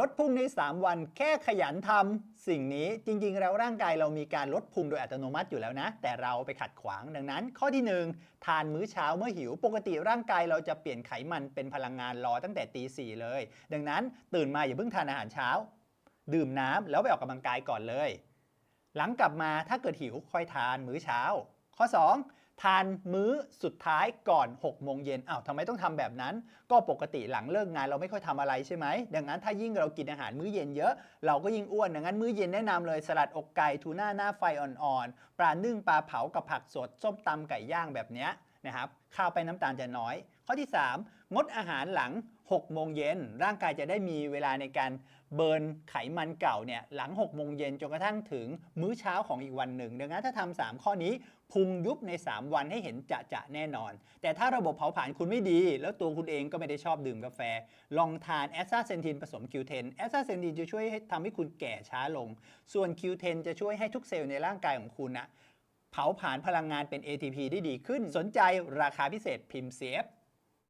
ลดพุงใน 3 วันแค่ขยันทำสิ่งนี้จริงๆ แล้วร่างกายเรามีการลดพุงโดยอัตโนมัติอยู่แล้วนะ แต่เราไปขัดขวางดังนั้น ข้อที่ 1 ทานมื้อเช้าเมื่อหิว ปกติร่างกายเราจะเปลี่ยนไขมันเป็นพลังงานรอตั้งแต่ตีสี่เลย ดังนั้นตื่นมาอย่าเพิ่งทานอาหารเช้า ดื่มน้ำแล้วไปออกกำลังกายก่อนเลย หลังกลับมาถ้าเกิดหิวค่อยทานมื้อเช้า ข้อ 2 ทานมื้อสุดท้ายก่อน 6 โมงเย็นอ้าวทำไมต้องทำแบบนั้น ก็ปกติหลังเลิกงานเราไม่ค่อยทำอะไรใช่ไหม ดังนั้นถ้ายิ่งเรากินอาหารมื้อเย็นเยอะ เราก็ยิ่งอ้วน ดังนั้นมื้อเย็นแนะนำเลยสลัดอกไก่ทูน่าหน้าไฟอ่อนๆ ปลานึ่งปลาเผากับผักสดส้มตำไก่ย่างแบบเนี้ย นะครับข้าวไปน้ำตาลจะน้อย ข้อที่ 3 งดอาหารหลัง 6 โมงเย็น ร่างกายจะได้มีเวลาในการเบิร์นไขมันเก่าเนี่ยหลัง 6 โมงเย็นจนกระทั่งถึงมื้อเช้าของอีกวันหนึ่ง ดังนั้นถ้าทำ3ข้อนี้พุงยุบใน 3 วันให้เห็นจะจะแน่นอน แต่ถ้าระบบเผาผลาญคุณไม่ดี แล้วตัวคุณเองก็ไม่ได้ชอบดื่มกาแฟ ลองทานแอสซาเซนทินผสม Q10 แอสซาเซนทินจะช่วยให้ทำให้คุณแก่ช้าลง ส่วน Q10 จะช่วยให้ทุกเซลล์ในร่างกายของคุณนะ เผาผลาญพลังงานเป็น ATP ได้ดีขึ้น สนใจราคาพิเศษพิมพ์ CF